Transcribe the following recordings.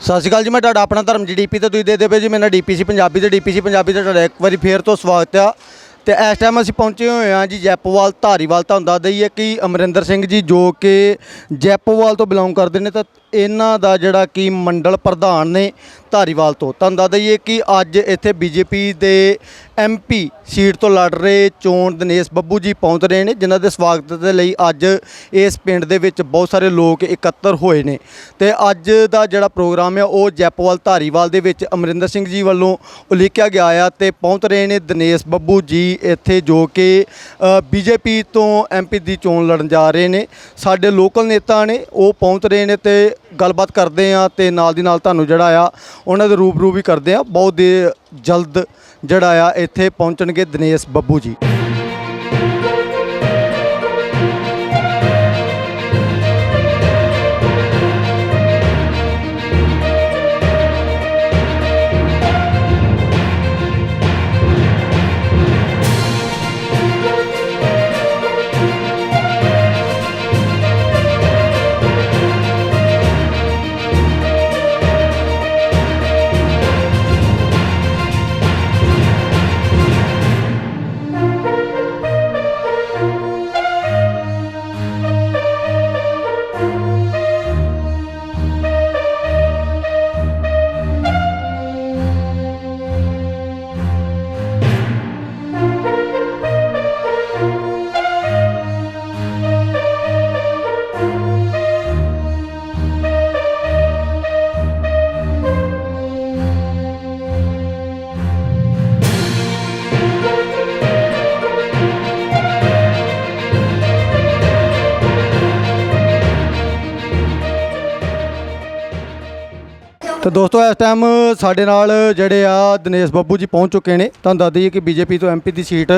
ਸਤਿ ਸ਼੍ਰੀ ਅਕਾਲ ਜੀ, ਮੈਂ ਤੁਹਾਡਾ ਆਪਣਾ ਧਰਮ ਜੀ ਡੀਪੀ ਤੇ ਤੁਸੀਂ ਦੇ ਦੇਵੇ ਜੀ, ਮੇਰਾ ਡੀਪੀਸੀ ਪੰਜਾਬੀ ਤੇ ਡੀਪੀਸੀ ਪੰਜਾਬੀ ਤੇ ਤੁਹਾਡਾ ਇੱਕ ਵਾਰੀ ਫੇਰ ਤੋਂ ਸਵਾਗਤ ਆ। ਤੇ ਇਸ ਟਾਈਮ ਅਸੀਂ ਪਹੁੰਚੇ ਹੋਏ ਹਾਂ ਜੀ ਜੈਪੋਵਾਲ, ਧਾਰੀਵਾਲ ਤੁਹਾਨੂੰ ਦੱਸ ਦਈਏ ਕਿ ਅਮਰਿੰਦਰ ਸਿੰਘ ਜੀ ਜੋ ਕਿ ਜੈਪੋਵਾਲ ਤੋਂ ਬਿਲੋਂਗ ਕਰਦੇ ਨੇ, ਤਾਂ ਇਹਨਾਂ ਦਾ ਜਿਹੜਾ ਕਿ ਮੰਡਲ ਪ੍ਰਧਾਨ ਨੇ ਧਾਰੀਵਾਲ ਤੋਂ। ਤੁਹਾਨੂੰ ਦੱਸ ਦਈਏ ਕਿ ਅੱਜ ਇੱਥੇ ਬੀਜੇਪੀ ਦੇ ਐਮਪੀ ਸੀਟ ਤੋਂ ਲੜ ਰਹੇ ਚੋਣ ਦਿਨੇਸ਼ ਬੱਬੂ ਜੀ ਪਹੁੰਚ ਰਹੇ ਨੇ, ਜਿਨ੍ਹਾਂ ਦੇ ਸਵਾਗਤ ਦੇ ਲਈ ਅੱਜ ਇਸ ਪਿੰਡ ਦੇ ਵਿੱਚ ਬਹੁਤ ਸਾਰੇ ਲੋਕ ਇਕੱਤਰ ਹੋਏ ਨੇ। ਤੇ ਅੱਜ ਦਾ ਜਿਹੜਾ ਪ੍ਰੋਗਰਾਮ ਹੈ ਉਹ ਜੈਪਵਾਲ ਧਾਰੀਵਾਲ ਦੇ ਵਿੱਚ ਅਮਰਿੰਦਰ ਸਿੰਘ ਜੀ ਵੱਲੋਂ ਉਲੀਕਿਆ ਗਿਆ ਆ ਤੇ ਪਹੁੰਚ ਰਹੇ ਨੇ ਦਿਨੇਸ਼ ਬੱਬੂ ਜੀ ਇੱਥੇ ਜੋ ਕਿ ਬੀਜੇਪੀ ਤੋਂ ਐਮਪੀ ਦੀ ਚੋਣ ਲੜਨ ਜਾ ਰਹੇ ਨੇ। ਸਾਡੇ ਲੋਕਲ ਨੇਤਾ ਨੇ, ਉਹ ਪਹੁੰਚ ਰਹੇ ਨੇ ਤੇ ਗੱਲਬਾਤ ਕਰਦੇ ਆ ਤੇ ਨਾਲ ਦੀ ਨਾਲ ਤੁਹਾਨੂੰ ਜਿਹੜਾ ਆ, ਉਹਨਾਂ ਦੇ ਰੂਬਰੂ ਵੀ ਕਰਦੇ ਆ ਬਹੁਤ ਦੇ ਜਲਦ ਜਿਹੜਾ ਆ, ਇੱਥੇ ਪਹੁੰਚਣਗੇ ਦਿਨੇਸ਼ ਬੱਬੂ ਜੀ। ਤੇ ਦੋਸਤੋ, ਇਸ ਟਾਈਮ ਸਾਡੇ ਨਾਲ ਜਿਹੜੇ ਆ ਦਿਨੇਸ਼ ਬੱਬੂ ਜੀ ਪਹੁੰਚ ਚੁੱਕੇ ਨੇ। ਤੁਹਾਨੂੰ ਦੱਸ ਦਈਏ ਕਿ ਬੀਜੇਪੀ ਤੋਂ ਐਮਪੀ ਦੀ ਸੀਟ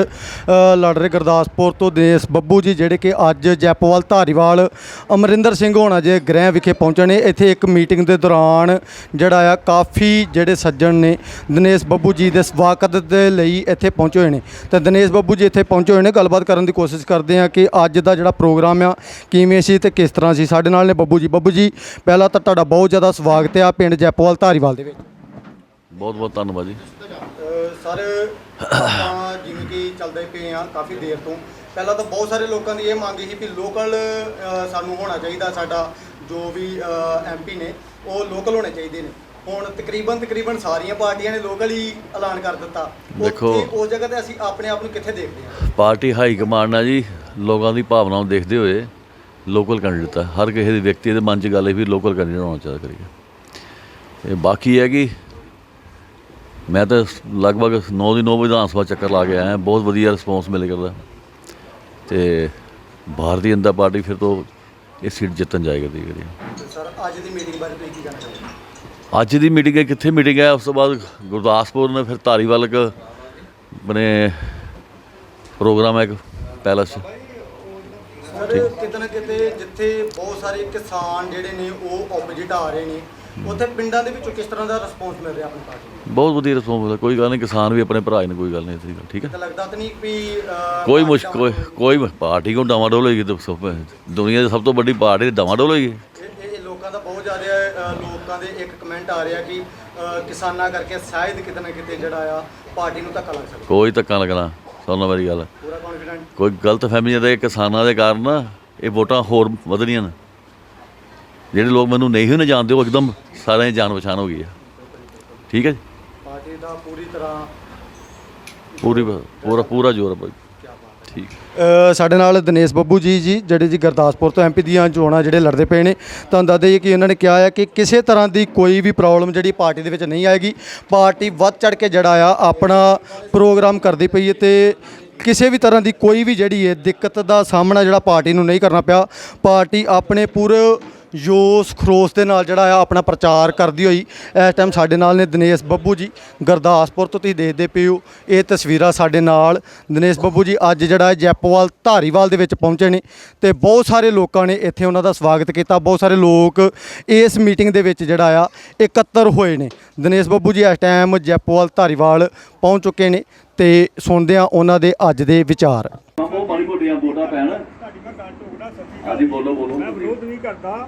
ਲੜ ਰਹੇ ਗੁਰਦਾਸਪੁਰ ਤੋਂ ਦਿਨੇਸ਼ ਬੱਬੂ ਜੀ, ਜਿਹੜੇ ਕਿ ਅੱਜ ਜੈਪੋਵਾਲ ਧਾਰੀਵਾਲ ਅਮਰਿੰਦਰ ਸਿੰਘ ਹੋਣਾ ਜੇ ਗ੍ਰਹਿ ਵਿਖੇ ਪਹੁੰਚੇ ਨੇ। ਇੱਥੇ ਇੱਕ ਮੀਟਿੰਗ ਦੇ ਦੌਰਾਨ ਜਿਹੜਾ ਆ ਕਾਫੀ ਜਿਹੜੇ ਸੱਜਣ ਨੇ ਦਿਨੇਸ਼ ਬੱਬੂ ਜੀ ਦੇ ਸਵਾਗਤ ਦੇ ਲਈ ਇੱਥੇ ਪਹੁੰਚੇ ਹੋਏ ਨੇ। ਤੇ ਦਿਨੇਸ਼ ਬੱਬੂ ਜੀ ਇੱਥੇ ਪਹੁੰਚੇ ਹੋਏ ਨੇ। ਗੱਲਬਾਤ ਕਰਨ ਦੀ ਕੋਸ਼ਿਸ਼ ਕਰਦੇ ਆ ਕਿ ਅੱਜ ਦਾ ਜਿਹੜਾ ਪ੍ਰੋਗਰਾਮ ਆ, ਕਿਵੇਂ ਸੀ ਤੇ ਕਿਸ ਤਰ੍ਹਾਂ ਸੀ। ਸਾਡੇ ਨਾਲ ਨੇ ਬੱਬੂ ਜੀ। ਬੱਬੂ ਜੀ, ਪਹਿਲਾਂ ਤਾਂ ਤੁਹਾਡਾ ਬਹੁਤ ਜ਼ਿਆਦਾ ਸਵਾਗਤ ਆ। ਪਿੰਡ ਜੈਪੋਵਾਲ ਧਾਰੀਵਾਲ ਦੇ ਵਿੱਚ। ਬਹੁਤ ਬਹੁਤ ਧੰਨਵਾਦ ਜੀ। ਸਰ ਆਪਾਂ ਜਿਵੇਂ ਕਿ ਚੱਲਦੇ ਪਏ ਆ ਕਾਫੀ ਦੇਰ ਤੋਂ। ਪਹਿਲਾਂ ਤਾਂ ਬਹੁਤ ਸਾਰੇ ਲੋਕਾਂ ਦੀ ਇਹ ਮੰਗ ਸੀ ਕਿ ਲੋਕਲ ਸਾਨੂੰ ਹੋਣਾ ਚਾਹੀਦਾ ਸਾਡਾ ਜੋ ਵੀ ਐਮਪੀ ਨੇ ਉਹ ਲੋਕਲ ਹੋਣੇ ਚਾਹੀਦੇ ਨੇ। ਹੁਣ ਤਕਰੀਬਨ ਤਕਰੀਬਨ ਸਾਰੀਆਂ ਪਾਰਟੀਆਂ ਨੇ ਲੋਕਲ ਹੀ ਐਲਾਨ ਕਰ ਦਿੱਤਾ। ਦੇਖੋ- ਉਸ ਜਗ੍ਹਾ ਤੇ ਅਸੀਂ ਆਪਣੇ ਆਪ ਨੂੰ ਕਿੱਥੇ ਦੇਖਦੇ ਹਾਂ? ਪਾਰਟੀ ਹਾਈ ਕਮਾਂਡ ਨਾਲ ਜੀ ਲੋਕਾਂ ਦੀ ਭਾਵਨਾਵਾਂ ਨੂੰ ਦੇਖਦੇ ਹੋਏ ਲੋਕਲ ਕੈਂਡੀਡੇਟ ਆ। ਹਰ ਕਿਸੇ ਦੇ ਵਿਅਕਤੀ ਦੇ ਮਨ 'ਚ ਗੱਲ ਹੈ ਵੀ ਲੋਕਲ ਕੈਂਡੀਡੇਟ ਹੋਣਾ ਚਾਹੀਦਾ ਕਰੀਏ। ਇਹ ਬਾਕੀ ਹੈ ਕਿ ਮੈਂ ਤਾਂ ਲਗਭਗ 9 ਦੀ 9 ਵਿਧਾਨ ਸਭਾ ਚੱਕਰ ਲਾ ਕੇ ਆਇਆ। ਬਹੁਤ ਵਧੀਆ ਰਿਸਪੌਂਸ ਮਿਲ ਕਰਦਾ। ਤੇ ਭਾਰਤੀ ਜਨਤਾ ਪਾਰਟੀ ਫਿਰ ਤੋਂ ਇਹ ਸੀਟ ਜਿੱਤਣ ਜਾਏਗੀ ਦੀ ਕਰੀ ਸਰ ਅੱਜ ਦੀ ਮੀਟਿੰਗ ਬਾਰੇ ਤੁਸੀਂ ਕੀ ਕਹਿਣਾ ਚਾਹੋਗੇ? ਅੱਜ ਦੀ ਮੀਟਿੰਗ ਹੈ ਕਿੱਥੇ ਮੀਟਿੰਗ ਹੈ? ਉਸ ਤੋਂ ਬਾਅਦ ਗੁਰਦਾਸਪੁਰ ਨੇ ਫਿਰ ਧਾਰੀਵਾਲ ਇੱਕ ਬਣੇ ਪ੍ਰੋਗਰਾਮ ਹੈ ਇੱਕ ਪੈਲਸ ਸਰ ਕਿਤੇ ਨਾ ਕਿਤੇ ਜਿੱਥੇ ਬਹੁਤ ਸਾਰੇ ਕਿਸਾਨ ਜਿਹੜੇ ਨੇ ਉਹ ਆਪੋਜੀਟ ਆ ਰਹੇ ਨੇ। ਉੱਥੇ ਪਿੰਡਾਂ ਦੇ ਵਿੱਚੋਂ ਕਿਸ ਤਰ੍ਹਾਂ ਦਾ ਰਿਸਪੌਂਸ ਮਿਲ ਰਿਹਾ ਆਪਣੀ ਪਾਰਟੀ ਨੂੰ? ਬਹੁਤ ਵਧੀਆ ਰਿਸਪੌਂਸ ਮਿਲਦਾ ਕੋਈ ਗੱਲ ਨਹੀਂ ਕਿਸਾਨ ਵੀ ਆਪਣੇ ਭਰਾ ਹੀ ਨੇ ਕੋਈ ਗੱਲ ਨਹੀਂ ਇਸੇ ਗੱਲ ਠੀਕ ਹੈ। ਤਾਂ ਲੱਗਦਾ ਤਾਂ ਨਹੀਂ ਵੀ ਅਹ, ਕੋਈ ਪਾਰਟੀ ਮੁਸ਼ਕ ਕੋਈ ਪਾਰਟੀ ਕੋ ਡਾਵਾਡੋਲ ਹੋਏਗੀ ਤਾਂ ਸਭ ਦੁਨੀਆ ਦੀ ਸਭ ਤੋਂ ਵੱਡੀ ਪਾਰਟੀ ਡਾਵਾਡੋਲ ਹੋਏਗੀ ਇਹ ਇਹ ਲੋਕਾਂ ਦਾ ਬਹੁਤ ਜ਼ਿਆਦਾ ਅਹ, ਲੋਕਾਂ ਦੇ ਇੱਕ ਕਮੈਂਟ ਆ ਰਿਹਾ ਕਿ ਅਹ, ਕਿਸਾਨਾਂ ਕਰਕੇ ਸ਼ਾਇਦ ਕਿਤੇ ਨਾ ਕਿਤੇ ਜਿਹੜਾ ਆ ਪਾਰਟੀ ਨੂੰ ਧੱਕਾ ਲੱਗ ਸਕਦਾ ਕੋਈ ਧੱਕਾ ਲੱਗਣਾ ਸੁਣਨਾ ਮੇਰੀ ਗੱਲ। ਪੂਰਾ ਕੌਨਫੀਡੈਂਟ ਕੋਈ ਗਲਤ ਫਹਿਮੀ ਦੇ ਕਿਸਾਨਾਂ ਦੇ ਕਾਰਨ ਨਾ ਇਹ ਵੋਟਾਂ ਹੋਰ ਵਧਣੀਆਂ ਨੇ। ਜਿਹੜੇ ਲੋਕ ਮੈਨੂੰ ਨਹੀਂ ਨਾ ਜਾਣਦੇ ਉਹ ਇੱਕਦਮ ਸਾਰਿਆਂ ਦੀ ਜਾਣ ਪਛਾਣ ਹੋ ਗਈ ਹੈ ਠੀਕ ਹੈ ਜੀ? ਪਾਰਟੀ ਦਾ ਪੂਰੀ ਤਰ੍ਹਾਂ ਪੂਰੀ ਪੂਰਾ ਪੂਰਾ ਜ਼ੋਰ ਹੈ ਠੀਕ। ਸਾਡੇ ਨਾਲ ਦਿਨੇਸ਼ ਬੱਬੂ ਜੀ ਜੀ ਜਿਹੜੇ ਜੀ ਗੁਰਦਾਸਪੁਰ ਤੋਂ ਐਮਪੀ ਦੀਆਂ ਚੋਣਾਂ ਜਿਹੜੇ ਲੜਦੇ ਪਏ ਨੇ ਤੁਹਾਨੂੰ ਦੱਸ ਦਈਏ ਕਿ ਉਹਨਾਂ ਨੇ ਕਿਹਾ ਹੈ ਕਿ ਕਿਸੇ ਤਰ੍ਹਾਂ ਦੀ ਕੋਈ ਵੀ ਪ੍ਰੋਬਲਮ ਜਿਹੜੀ ਪਾਰਟੀ ਦੇ ਵਿੱਚ ਨਹੀਂ ਆਏਗੀ। ਪਾਰਟੀ ਵੱਧ ਚੜ ਕੇ ਜਿਹੜਾ ਆ ਆਪਣਾ ਪ੍ਰੋਗਰਾਮ ਕਰਦੀ ਪਈ ਹੈ ਤੇ ਕਿਸੇ ਵੀ ਤਰ੍ਹਾਂ ਦੀ ਕੋਈ ਵੀ ਜਿਹੜੀ ਹੈ ਦਿੱਕਤ ਦਾ ਸਾਹਮਣਾ ਜਿਹੜਾ ਪਾਰਟੀ ਨੂੰ ਨਹੀਂ ਕਰਨਾ ਪਿਆ। ਪਾਰਟੀ ਆਪਣੇ ਪੂਰੇ ਜੋਸ਼ ਖਰੋਸ਼ ਦੇ ਨਾਲ ਜਿਹੜਾ ਆ ਆਪਣਾ ਪ੍ਰਚਾਰ ਕਰਦੀ ਹੋਈ, ਇਸ ਟਾਈਮ ਸਾਡੇ ਨਾਲ ਨੇ ਦਿਨੇਸ਼ ਬੱਬੂ ਜੀ, ਗੁਰਦਾਸਪੁਰ ਤੋਂ ਤੁਸੀਂ ਦੇਖਦੇ ਪਏ ਹੋ। ਇਹ ਤਸਵੀਰਾਂ ਸਾਡੇ ਨਾਲ। ਦਿਨੇਸ਼ ਬੱਬੂ ਜੀ, ਅੱਜ ਜਿਹੜਾ ਜੈਪੋਵਾਲ ਧਾਰੀਵਾਲ ਦੇ ਵਿੱਚ ਪਹੁੰਚੇ ਨੇ ਤੇ ਬਹੁਤ ਸਾਰੇ ਲੋਕਾਂ ਨੇ ਇੱਥੇ ਉਹਨਾਂ ਦਾ ਸਵਾਗਤ ਕੀਤਾ। ਬਹੁਤ ਸਾਰੇ ਲੋਕ ਇਸ ਮੀਟਿੰਗ ਦੇ ਵਿੱਚ ਜਿਹੜਾ ਆ ਇਕੱਤਰ ਹੋਏ ਨੇ। ਦਿਨੇਸ਼ ਬੱਬੂ ਜੀ, ਇਸ ਟਾਈਮ ਜੈਪੋਵਾਲ ਧਾਰੀਵਾਲ ਪਹੁੰਚ ਚੁੱਕੇ ਨੇ ਤੇ ਸੁਣਦੇ ਆ ਉਹਨਾਂ ਦੇ ਅੱਜ ਦੇ ਵਿਚਾਰ। ਘੋਟੀਆਂ ਵੋਟਾਂ ਪੈਣ। ਤੁਹਾਡੀ ਮੈਂ ਗੱਲ ਟੋਕਦਾ ਸੱਚੀ ਹਾਂਜੀ ਬੋਲੋ ਬੋਲੋ। ਮੈਂ ਵਿਰੋਧ ਨਹੀਂ ਕਰਦਾ।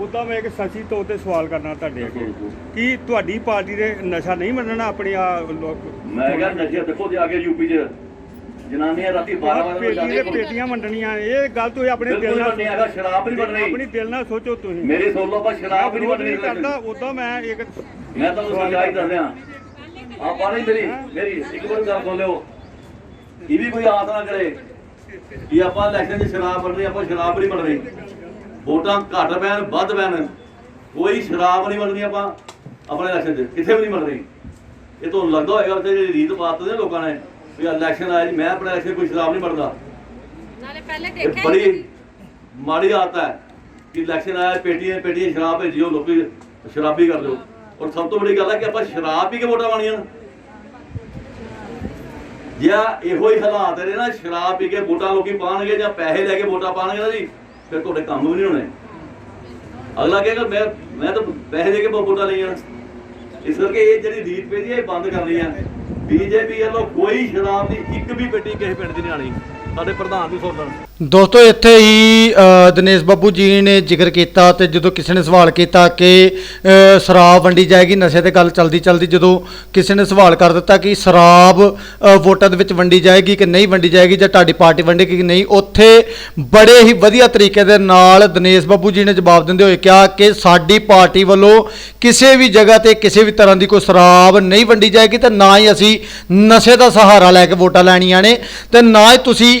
ਉਦਾਂ ਮੈਂ ਇੱਕ ਸੱਚੀ ਤੌਰ ਤੇ ਸਵਾਲ ਕਰਨਾ ਤੁਹਾਡੇ ਅੱਗੇ। ਕੀ ਤੁਹਾਡੀ ਪਾਰਟੀ ਦੇ ਨਸ਼ਾ ਨਹੀਂ ਮੰਨਣਾ ਆਪਣੇ ਆ ਲੋਕ ਮੈਂ ਕਿਹਾ ਨਸ਼ੇ ਦੇਖੋ ਜੇ ਅੱਗੇ ਯੂਪੀ 'ਚ ਜਨਾਨੀਆਂ ਰਾਤੀ 12 ਵਜੇ ਪੇਟੀ ਦੇ ਜਾਂਦੀਆਂ ਪੇਟੀਆਂ ਮੰਡਣੀਆਂ ਇਹ ਗੱਲ ਤੁਸੀਂ ਆਪਣੇ ਦਿਲ ਨਾਲ ਹੈਗਾ ਸ਼ਰਾਬ ਨਹੀਂ ਬਣ ਆਪਣੀ ਦਿਲ ਨਾਲ ਸੋਚੋ ਤੁਸੀਂ। ਮੇਰੀ ਸੁਣ ਲਓ ਪਰ ਸ਼ਰਾਬ ਨਹੀਂ ਰਹੀ ਕਰਦਾ। ਉਦਾਂ ਮੈਂ ਇੱਕ ਮੈਂ ਤੁਹਾਨੂੰ ਸੱਚਾਈ ਦੱਸ ਰਿਹਾ ਆਪਾਂ ਨਹੀਂ ਮੇਰੀ ਮੇਰੀ ਇੱਕ ਵਾਰ ਗੱਲ ਸੁਣ ਲਿਓ। ਇਹ ਵੀ ਕੋਈ ਆਸ ਨਾ ਕਰੇ। ਕਿ ਆਪਾਂ ਇਲੈਕਸ਼ਨ 'ਚ ਸ਼ਰਾਬ ਬਣ ਰਹੀ ਆਪਾਂ ਸ਼ਰਾਬ ਨਹੀਂ ਬਣ ਰਹੀ। ਵੋਟਾਂ ਘੱਟ ਪੈਣ ਵੱਧ ਪੈਣ। ਕੋਈ ਸ਼ਰਾਬ ਨਹੀਂ ਬਣਨੀ ਆਪਾਂ ਆਪਣੇ ਇਲੈਕਸ਼ਨ 'ਚ ਕਿੱਥੇ ਵੀ ਨਹੀਂ ਬਣ ਰਹੀ। ਇਹ ਤੁਹਾਨੂੰ ਲੱਗਦਾ ਹੋਏਗਾ ਕਿ ਜਿਹੜੀ ਰੀਤ ਪਾਤ ਦੇ ਲੋਕਾਂ ਨੇ ਵੀ ਇਲੈਕਸ਼ਨ ਆਇਆ ਜੀ ਮੈਂ ਆਪਣੇ ਇਲੈਕਸ਼ਨ ਕੋਈ ਸ਼ਰਾਬ ਨਹੀਂ ਬਣਦਾ। ਨਾਲੇ ਪਹਿਲੇ ਇਹ ਦੇਖਿਆ ਬੜੀ। ਮਾੜੀ ਆਦਤ ਹੈ ਕਿ ਇਲੈਕਸ਼ਨ ਆਇਆ ਪੇਟੀਆਂ ਪੇਟੀਆਂ ਸ਼ਰਾਬ ਭੇਜਿਓ ਲੋਕੀ ਸ਼ਰਾਬੀ ਕਰ ਦਿਓ ਔਰ ਸਭ ਤੋਂ ਵੱਡੀ ਗੱਲ ਹੈ ਕਿ ਆਪਾਂ ਸ਼ਰਾਬ ਪੀ ਕੇ ਵੋਟਾਂ ਪਾਣੀਆਂ ਜਾਂ ਇਹੋ ਹੀ ਹਾਲਾਤ ਨੇ ਨਾ ਸ਼ਰਾਬ ਪੀ ਕੇ ਵੋਟਾਂ ਲੋਕੀ ਪਾਣਗੇ ਜਾਂ ਪੈਸੇ ਲੈ ਕੇ ਵੋਟਾਂ ਪਾਣਗੇ ਨਾ ਜੀ, ਫਿਰ ਤੁਹਾਡੇ ਕੰਮ ਵੀ ਨਹੀਂ ਹੋਣੇ। ਅਗਲਾ ਕਹੇਗਾ, ਮੈਂ ਮੈਂ ਤਾਂ ਪੈਸੇ ਦੇ ਕੇ ਵੋਟਾਂ ਲਈਆਂ। ਇਸ ਕਰਕੇ ਇਹ ਜਿਹੜੀ ਰੀਤ ਪਈ ਹੈ, ਇਹ ਬੰਦ ਕਰਨੀ ਹੈ ਬੀਜੇਪੀ ਵੱਲੋਂ ਕੋਈ ਸ਼ਰਾਬ ਦੀ ਇੱਕ ਵੀ ਪੇਟੀ ਕਿਸੇ ਪਿੰਡ ਦੀ ਨਹੀਂ ਆਣੀ ਸਾਡੇ ਪ੍ਰਧਾਨ ਵੀ ਸੋਚਣ ਦੋਸਤੋ, ਇੱਥੇ ਹੀ ਦਿਨੇਸ਼ ਬੱਬੂ ਜੀ ਨੇ ਜ਼ਿਕਰ ਕੀਤਾ ਤੇ ਜਦੋਂ ਕਿਸੇ ਨੇ ਸਵਾਲ ਕੀਤਾ ਕਿ ਸ਼ਰਾਬ ਵੰਡੀ ਜਾਏਗੀ, ਨਸ਼ੇ ਤੇ ਗੱਲ ਚਲਦੀ ਚਲਦੀ ਜਦੋਂ ਕਿਸੇ ਨੇ ਸਵਾਲ ਕਰ ਦਿੱਤਾ ਕਿ ਸ਼ਰਾਬ ਵੋਟਾਂ ਦੇ ਵਿੱਚ ਵੰਡੀ ਜਾਏਗੀ ਕਿ ਨਹੀਂ ਵੰਡੀ ਜਾਏਗੀ ਜਾਂ ਤੁਹਾਡੀ ਪਾਰਟੀ ਵੰਡੇਗੀ ਕਿ ਨਹੀਂ, ਉੱਥੇ ਬੜੇ ਹੀ ਵਧੀਆ ਤਰੀਕੇ ਦੇ ਨਾਲ ਦਿਨੇਸ਼ ਬੱਬੂ ਜੀ ਨੇ ਜਵਾਬ ਦਿੰਦੇ ਹੋਏ ਕਿਹਾ ਕਿ ਸਾਡੀ ਪਾਰਟੀ ਵੱਲੋਂ ਕਿਸੇ ਵੀ ਜਗ੍ਹਾ ਤੇ ਕਿਸੇ ਵੀ ਤਰ੍ਹਾਂ ਦੀ ਕੋਈ ਸ਼ਰਾਬ ਨਹੀਂ ਵੰਡੀ ਜਾਏਗੀ ਤੇ ਨਾ ਹੀ ਅਸੀਂ ਨਸ਼ੇ ਦਾ ਸਹਾਰਾ ਲੈ ਕੇ ਵੋਟਾਂ ਲੈਣੀਆਂ ਨੇ ਤੇ ਨਾ ਹੀ ਤੁਸੀਂ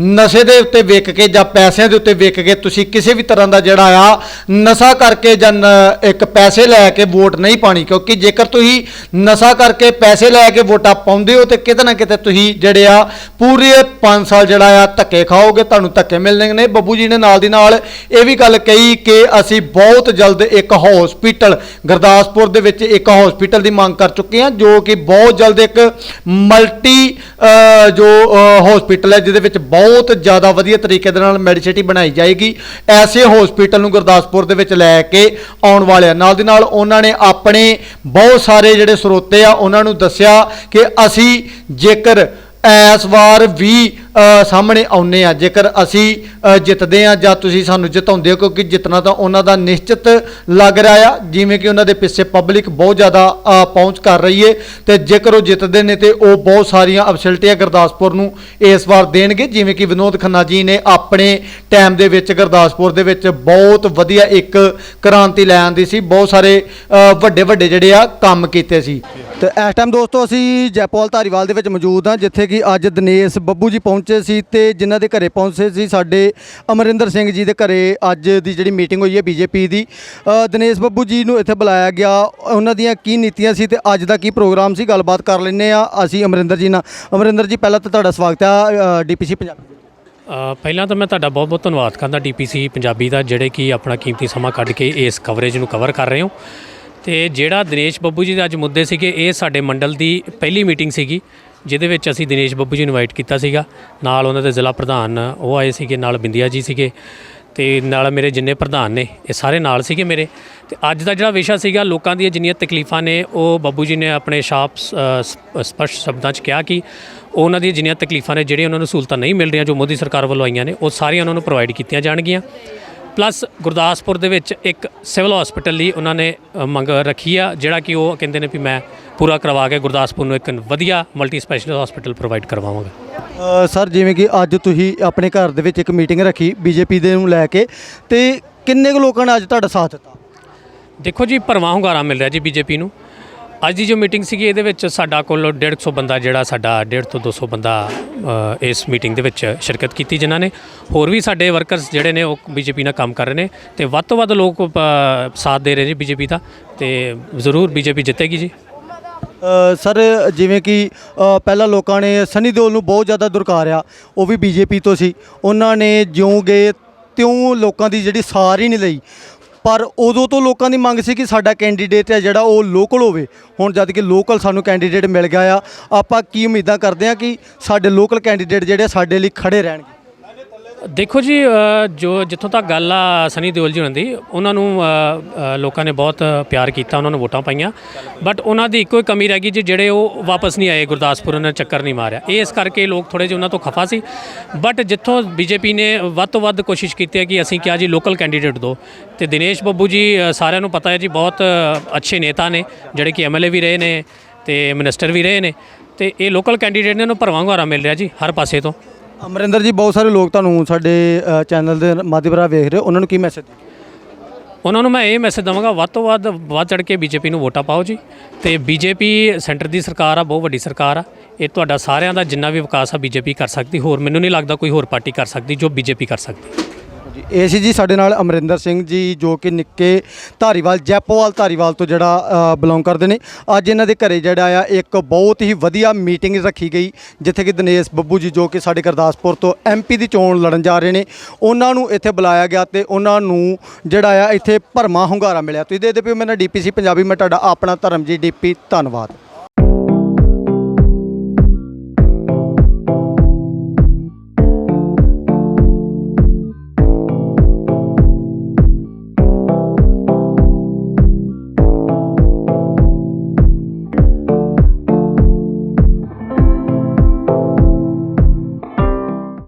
ਨਸ਼ੇ ਦੇ ਉੱਤੇ ਵਿਕ ਕੇ ਜਾਂ ਪੈਸਿਆਂ ਦੇ ਉੱਤੇ ਵਿਕ ਕੇ ਤੁਸੀਂ ਕਿਸੇ ਵੀ ਤਰ੍ਹਾਂ ਦਾ ਜਿਹੜਾ ਆ, ਨਸ਼ਾ ਕਰਕੇ ਜਾਂ ਨ- ਇੱਕ ਪੈਸੇ ਲੈ ਕੇ ਵੋਟ ਨਹੀਂ ਪਾਣੀ, ਕਿਉਂਕਿ ਜੇਕਰ ਤੁਸੀਂ ਨਸ਼ਾ ਕਰਕੇ ਪੈਸੇ ਲੈ ਕੇ ਵੋਟਾਂ ਪਾਉਂਦੇ ਹੋ ਤੇ ਕਿਤੇ ਨਾ ਕਿਤੇ ਤੁਸੀਂ ਜਿਹੜੇ ਆ, ਪੂਰੇ 5 ਸਾਲ ਜਿਹੜਾ ਆ ਧੱਕੇ ਖਾਓਗੇ, ਤੁਹਾਨੂੰ ਧੱਕੇ ਮਿਲਣਗੇ ਨੇ। ਬੱਬੂ ਜੀ ਨੇ ਨਾਲ ਦੀ ਨਾਲ ਇਹ ਵੀ ਗੱਲ ਕਹੀ ਕਿ ਅਸੀਂ ਬਹੁਤ ਜਲਦ ਇੱਕ ਹਸਪੀਟਲ ਗੁਰਦਾਸਪੁਰ ਦੇ ਵਿੱਚ ਇੱਕ ਹਸਪੀਟਲ ਦੀ ਮੰਗ ਕਰ ਚੁੱਕੇ ਹਾਂ, ਜੋ ਕਿ ਬਹੁਤ ਜਲਦ ਇੱਕ ਮਲਟੀ ਜੋ ਹਸਪੀਟਲ ਹੈ, ਜਿਹਦੇ ਵਿੱਚ ਬਹੁਤ ਬਹੁਤ ਜ਼ਿਆਦਾ ਵਧੀਆ ਤਰੀਕੇ ਦੇ ਨਾਲ ਮੈਡੀਸਿਟੀ ਬਣਾਈ ਜਾਏਗੀ। ਐਸੇ ਹਸਪੀਟਲ ਨੂੰ ਗੁਰਦਾਸਪੁਰ ਦੇ ਵਿੱਚ ਲੈ ਕੇ ਆਉਣ ਵਾਲੇ ਆ ਨਾਲ ਦੀ ਨਾਲ ਉਹਨਾਂ ਨੇ ਆਪਣੇ ਬਹੁਤ ਸਾਰੇ ਜਿਹੜੇ ਸਰੋਤੇ ਆ, ਉਹਨਾਂ ਨੂੰ ਦੱਸਿਆ ਕਿ ਅਸੀਂ ਜੇਕਰ ਇਸ ਵਾਰ ਵੀ ਸਾਹਮਣੇ ਆਉਨੇ ਆ ਜੇਕਰ ਅਸੀਂ ਜਿੱਤਦੇ ਆ ਜਾਂ ਤੁਸੀਂ ਸਾਨੂੰ ਜਿਤਾਉਂਦੇ ਹੋ, ਕਿਉਂਕਿ ਜਿੱਤਣਾ ਤਾਂ ਉਹਨਾਂ ਦਾ ਨਿਸ਼ਚਿਤ ਲੱਗ ਰਿਹਾ ਆ। ਜਿਵੇਂ ਕਿ ਉਹਨਾਂ ਦੇ ਪਿੱਛੇ ਪਬਲਿਕ ਬਹੁਤ ਜ਼ਿਆਦਾ ਪਹੁੰਚ ਕਰ ਰਹੀ ਏ। ਤੇ ਜੇਕਰ ਉਹ ਜਿੱਤਦੇ ਨੇ ਤੇ ਉਹ ਬਹੁਤ ਸਾਰੀਆਂ ਅਬਸਲਟੀਆਂ ਗੁਰਦਾਸਪੁਰ ਨੂੰ ਇਸ ਵਾਰ ਦੇਣਗੇ। ਜਿਵੇਂ ਕਿ ਵਿਨੋਦ ਖੰਨਾ ਜੀ ਨੇ ਆਪਣੇ ਟਾਈਮ ਦੇ ਵਿੱਚ ਗੁਰਦਾਸਪੁਰ ਦੇ ਵਿੱਚ ਬਹੁਤ ਵਧੀਆ ਇੱਕ ਕ੍ਰਾਂਤੀ ਲੈ ਆਂਦੀ ਸੀ। ਬਹੁਤ ਸਾਰੇ ਵੱਡੇ ਵੱਡੇ ਜਿਹੜੇ ਆ ਕੰਮ ਕੀਤੇ ਸੀ। ਤੇ ਇਸ ਟਾਈਮ ਦੋਸਤੋ, ਅਸੀਂ ਜੈਪਾਲ ਧਾਰੀਵਾਲ ਦੇ ਵਿੱਚ ਮੌਜੂਦ ਹਾਂ, ਜਿੱਥੇ ਕਿ ਅੱਜ ਦਿਨੇਸ਼ ਬੱਬੂ ਜੀ ਪਹੁੰਚ ਪਹੁੰਚੇ ਸੀ ਤੇ ਜਿਨ੍ਹਾਂ ਦੇ ਘਰੇ ਪਹੁੰਚੇ ਸੀ ਸਾਡੇ ਅਮਰਿੰਦਰ ਸਿੰਘ ਜੀ ਦੇ ਘਰੇ ਅੱਜ ਦੀ ਜਿਹੜੀ ਮੀਟਿੰਗ ਹੋਈ ਹੈ ਬੀਜੇਪੀ ਦੀ। ਅ, ਦਿਨੇਸ਼ ਬੱਬੂ ਜੀ ਨੂੰ ਇੱਥੇ ਬੁਲਾਇਆ ਗਿਆ। ਉਹਨਾਂ ਦੀਆਂ ਕੀ ਨੀਤੀਆਂ ਸੀ ਤੇ ਅੱਜ ਦਾ ਕੀ ਪ੍ਰੋਗਰਾਮ ਸੀ? ਗੱਲਬਾਤ ਕਰ ਲੈਂਦੇ ਆ ਅਸੀਂ ਅਮਰਿੰਦਰ ਜੀ ਨਾਲ। ਅਮਰਿੰਦਰ ਜੀ ਪਹਿਲਾਂ ਤਾਂ ਤੁਹਾਡਾ ਸਵਾਗਤ ਹੈ ਡੀਪੀਸੀ ਪੰਜਾਬ ਅ, ਪਹਿਲਾਂ ਤਾਂ ਮੈਂ ਤੁਹਾਡਾ ਬਹੁਤ-ਬਹੁਤ ਧੰਨਵਾਦ ਕਰਦਾ ਡੀਪੀਸੀ ਪੰਜਾਬੀ ਦਾ ਜਿਹੜੇ ਕਿ ਆਪਣਾ ਕੀਮਤੀ ਸਮਾਂ ਕੱਢ ਕੇ ਇਸ ਕਵਰੇਜ ਨੂੰ ਕਵਰ ਕਰ ਰਹੇ ਹੋ। ਤੇ ਜਿਹੜਾ ਦਿਨੇਸ਼ ਬੱਬੂ ਜੀ ਦੇ ਅੱਜ ਮੁੱਦੇ ਸੀਗੇ ਇਹ ਸਾਡੇ ਮੰਡਲ ਦੀ ਪਹਿਲੀ ਮੀਟਿੰਗ ਸੀਗੀ। ਜਿਹਦੇ ਵਿੱਚ ਅਸੀਂ ਦਿਨੇਸ਼ ਬੱਬੂ ਜੀ ਨੂੰ ਇਨਵਾਈਟ ਕੀਤਾ ਸੀਗਾ। ਨਾਲ ਉਹਨਾਂ ਦੇ ਜ਼ਿਲ੍ਹਾ ਪ੍ਰਧਾਨ ਉਹ ਆਏ ਸੀਗੇ, ਨਾਲ ਬਿੰਦੀਆ ਜੀ ਸੀਗੇ ਤੇ ਨਾਲ ਮੇਰੇ ਜਿੰਨੇ ਪ੍ਰਧਾਨ ਨੇ, ਇਹ ਸਾਰੇ ਨਾਲ ਸੀਗੇ ਮੇਰੇ। ਤੇ ਅੱਜ ਦਾ ਜਿਹੜਾ ਵਿਸ਼ਾ ਸੀਗਾ, ਲੋਕਾਂ ਦੀਆਂ ਜਿੰਨੀਆਂ ਤਕਲੀਫਾਂ ਨੇ, ਉਹ ਬੱਬੂ ਜੀ ਨੇ ਆਪਣੇ ਸ਼ਾਪ ਸਪਸ਼ਟ ਸ਼ਬਦਾਂ 'ਚ ਕਿਹਾ ਕਿ ਉਹਨਾਂ ਦੀਆਂ ਜਿੰਨੀਆਂ ਤਕਲੀਫਾਂ ਨੇ, ਜਿਹੜੀਆਂ ਉਹਨਾਂ ਨੂੰ ਸਹੂਲਤਾਂ ਨਹੀਂ ਮਿਲ ਰਹੀਆਂ, ਜੋ ਮੋਦੀ ਸਰਕਾਰ ਵੱਲੋਂ ਆਈਆਂ ਨੇ, ਉਹ ਸਾਰੀਆਂ ਉਹਨਾਂ ਨੂੰ ਪ੍ਰੋਵਾਈਡ ਕੀਤੀਆਂ ਜਾਣਗੀਆਂ। ਪਲੱਸ ਗੁਰਦਾਸਪੁਰ ਦੇ ਵਿੱਚ ਇੱਕ ਸਿਵਲ ਹਸਪੀਟਲ ਲਈ ਉਹਨਾਂ ਨੇ ਮੰਗ ਰੱਖੀ ਆ ਜਿਹੜਾ ਕਿ ਉਹ ਕਹਿੰਦੇ ਨੇ ਵੀ ਮੈਂ ਪੂਰਾ ਕਰਵਾ ਕੇ ਗੁਰਦਾਸਪੁਰ ਨੂੰ ਇੱਕ ਵਧੀਆ ਮਲਟੀ ਸਪੈਸ਼ਲਿਸਟ ਹਸਪੀਟਲ ਪ੍ਰੋਵਾਈਡ ਕਰਵਾਵਾਂਗਾ। ਸਰ ਜਿਵੇਂ ਕਿ ਅੱਜ ਤੁਸੀਂ ਆਪਣੇ ਘਰ ਦੇ ਵਿੱਚ ਇੱਕ ਮੀਟਿੰਗ ਰੱਖੀ ਬੀਜੇਪੀ ਦੇ ਨੂੰ ਲੈ ਕੇ ਤੇ ਕਿੰਨੇ ਕੁ ਲੋਕਾਂ ਨੇ ਅੱਜ ਤੁਹਾਡਾ ਸਾਥ ਦਿੱਤਾ? ਦੇਖੋ ਜੀ ਭਰਵਾਂ ਹੁੰਗਾਰਾ ਮਿਲ ਰਿਹਾ ਜੀ ਬੀਜੇਪੀ ਨੂੰ। ਅੱਜ ਦੀ ਜੋ ਮੀਟਿੰਗ ਸੀਗੀ ਇਹਦੇ ਵਿੱਚ ਸਾਡਾ ਕੋਲ 150 ਬੰਦਾ ਜਿਹੜਾ ਸਾਡਾ 150 ਤੋਂ 200 ਬੰਦਾ ਅ, ਇਸ ਮੀਟਿੰਗ ਦੇ ਵਿੱਚ ਸ਼ਿਰਕਤ ਕੀਤੀ ਜਿਨ੍ਹਾਂ ਨੇ। ਹੋਰ ਵੀ ਸਾਡੇ ਵਰਕਰਸ ਜਿਹੜੇ ਨੇ ਉਹ ਬੀਜੇਪੀ ਨਾਲ ਕੰਮ ਕਰ ਰਹੇ ਨੇ ਤੇ ਵੱਧ ਤੋਂ ਵੱਧ ਲੋਕ ਅ, ਸਾਥ ਦੇ ਰਹੇ ਜੀ ਬੀਜੇਪੀ ਦਾ ਤੇ ਜ਼ਰੂਰ ਬੀਜੇਪੀ ਜਿੱਤੇਗੀ ਜੀ। ਅ, ਸਰ ਜਿਵੇਂ ਕਿ ਅ, ਪਹਿਲਾਂ ਲੋਕਾਂ ਨੇ ਸਨੀ ਦਿਓਲ ਨੂੰ ਬਹੁਤ ਜ਼ਿਆਦਾ ਦੁਰਕਾਰਿਆ ਉਹ ਵੀ ਬੀਜੇਪੀ ਤੋਂ ਸੀ। ਉਹਨਾਂ ਨੇ ਜਿਉਂ ਗਏ ਤਿਉਂ ਲੋਕਾਂ ਦੀ ਜਿਹੜੀ ਸਾਰ ਹੀ ਨਹੀਂ ਲਈ। ਪਰ ਉਦੋਂ ਤੋਂ ਲੋਕਾਂ ਦੀ ਮੰਗ ਸੀ ਕਿ ਸਾਡਾ ਕੈਂਡੀਡੇਟ ਹੈ ਜਿਹੜਾ ਉਹ ਲੋਕਲ ਹੋਵੇ। ਹੁਣ ਜਦ ਕਿ ਲੋਕਲ ਸਾਨੂੰ ਕੈਂਡੀਡੇਟ ਮਿਲ ਗਿਆ ਆ। ਆਪਾਂ ਕੀ ਉਮੀਦਾਂ ਕਰਦੇ ਹਾਂ ਕਿ ਸਾਡੇ ਲੋਕਲ ਕੈਂਡੀਡੇਟ ਜਿਹੜੇ ਸਾਡੇ ਲਈ ਖੜੇ ਰਹਿਣਗੇ। ਦੇਖੋ ਜੀ ਜੋ ਜਿੱਥੋਂ ਤੱਕ ਗੱਲ ਆ ਸਨੀ ਦਿਓਲ ਜੀ ਉਹਨਾਂ ਦੀ, ਉਹਨਾਂ ਨੂੰ ਲੋਕਾਂ ਨੇ ਬਹੁਤ ਪਿਆਰ ਕੀਤਾ, ਉਹਨਾਂ ਨੂੰ ਵੋਟਾਂ ਪਾਈਆਂ। ਬਟ ਉਹਨਾਂ ਦੀ ਇੱਕੋ ਹੀ ਕਮੀ ਰਹਿ ਗਈ ਜੀ, ਜਿਹੜੇ ਉਹ ਵਾਪਸ ਨਹੀਂ ਆਏ ਗੁਰਦਾਸਪੁਰ, ਉਹਨਾਂ ਨੇ ਚੱਕਰ ਨਹੀਂ ਮਾਰਿਆ। ਇਹ ਇਸ ਕਰਕੇ ਲੋਕ ਥੋੜੇ ਜਿਹਾ ਉਹਨਾਂ ਤੋਂ ਖਫਾ ਸੀ। ਬਟ ਜਿੱਥੋਂ ਬੀਜੇਪੀ ਨੇ ਵੱਧ ਤੋਂ ਵੱਧ ਕੋਸ਼ਿਸ਼ ਕੀਤੀ ਹੈ ਕਿ ਅਸੀਂ ਕਿਹਾ ਜੀ ਲੋਕਲ ਕੈਂਡੀਡੇਟ ਦਿਓ ਤੇ ਦਿਨੇਸ਼ ਬੱਬੂ ਜੀ ਸਾਰਿਆਂ ਨੂੰ ਪਤਾ ਹੈ ਜੀ, ਬਹੁਤ ਅੱਛੇ ਨੇਤਾ ਨੇ, ਜਿਹੜੇ ਕਿ ਐਮਐਲਏ ਵੀ ਰਹੇ ਨੇ ਤੇ ਮਿਨਿਸਟਰ ਵੀ ਰਹੇ ਨੇ। ਤੇ ਇਹ ਲੋਕਲ ਕੈਂਡੀਡੇਟ ਨੇ, ਉਹਨੂੰ ਭਰਵਾਂ ਹੁੰਗਾਰਾ ਮਿਲ ਰਿਹਾ ਜੀ, ਹਰ ਪਾਸੇ ਤੋਂ। ਅਮਰਿੰਦਰ ਜੀ, ਬਹੁਤ ਸਾਰੇ ਲੋਕ ਤੁਹਾਨੂੰ ਸਾਡੇ ਚੈਨਲ ਦੇ ਮਾਧਿਅਮ ਰਾਹੀਂ ਵੇਖ ਰਹੇ ਹੋ। ਉਹਨਾਂ ਨੂੰ ਕੀ ਮੈਸੇਜ ਉਹਨਾਂ ਨੂੰ ਮੈਂ ਇਹ ਮੈਸੇਜ ਦਵਾਂਗਾ, ਵੱਧ ਤੋਂ ਵੱਧ ਵੱਧ ਚੜ ਕੇ ਬੀਜੇਪੀ ਨੂੰ ਵੋਟਾਂ ਪਾਓ ਜੀ। ਤੇ ਬੀਜੇਪੀ ਸੈਂਟਰ ਦੀ ਸਰਕਾਰ ਆ, ਬਹੁਤ ਵੱਡੀ ਸਰਕਾਰ ਆ। ਇਹ ਤੁਹਾਡਾ ਸਾਰਿਆਂ ਦਾ ਜਿੰਨਾ ਵੀ ਵਿਕਾਸ ਆ, ਬੀਜੇਪੀ ਕਰ ਸਕਦੀ। ਹੋਰ ਮੈਨੂੰ ਨਹੀਂ ਲੱਗਦਾ ਕੋਈ ਹੋਰ ਪਾਰਟੀ ਕਰ ਸਕਦੀ ਜੋ ਬੀਜੇਪੀ ਕਰ ਸਕਦੀ। ਜੀ ਇਹ ਸੀ ਜੀ ਸਾਡੇ ਨਾਲ ਅਮਰਿੰਦਰ ਸਿੰਘ ਜੀ, ਜੋ ਕਿ ਨਿੱਕੇ ਧਾਰੀਵਾਲ, ਜੈਪੋਵਾਲ ਧਾਰੀਵਾਲ ਤੋਂ ਜਿਹੜਾ ਬਿਲੋਂਗ ਕਰਦੇ ਨੇ। ਅੱਜ ਇਹਨਾਂ ਦੇ ਘਰੇ ਜਿਹੜਾ ਆ, ਇੱਕ ਬਹੁਤ ਹੀ ਵਧੀਆ ਮੀਟਿੰਗ ਰੱਖੀ ਗਈ, ਜਿੱਥੇ ਕਿ ਦਿਨੇਸ਼ ਬੱਬੂ ਜੀ, ਜੋ ਕਿ ਸਾਡੇ ਗੁਰਦਾਸਪੁਰ ਤੋਂ ਐਮਪੀ ਦੀ ਚੋਣ ਲੜਨ ਜਾ ਰਹੇ ਨੇ। ਉਹਨਾਂ ਨੂੰ ਇੱਥੇ ਬੁਲਾਇਆ ਗਿਆ ਤੇ ਉਹਨਾਂ ਨੂੰ ਜਿਹੜਾ ਆ, ਇੱਥੇ ਭਰਮਾ ਹੁੰਗਾਰਾ ਮਿਲਿਆ। ਤੁਸੀਂ ਦੇਖਦੇ ਪਏ ਹੋ ਮੇਰਾ ਡੀਪੀਸੀ ਪੰਜਾਬੀ, ਮੈਂ ਤੁਹਾਡਾ ਆਪਣਾ ਧਰਮਜੀਤ ਡੀਪੀ ਧੰਨਵਾਦ।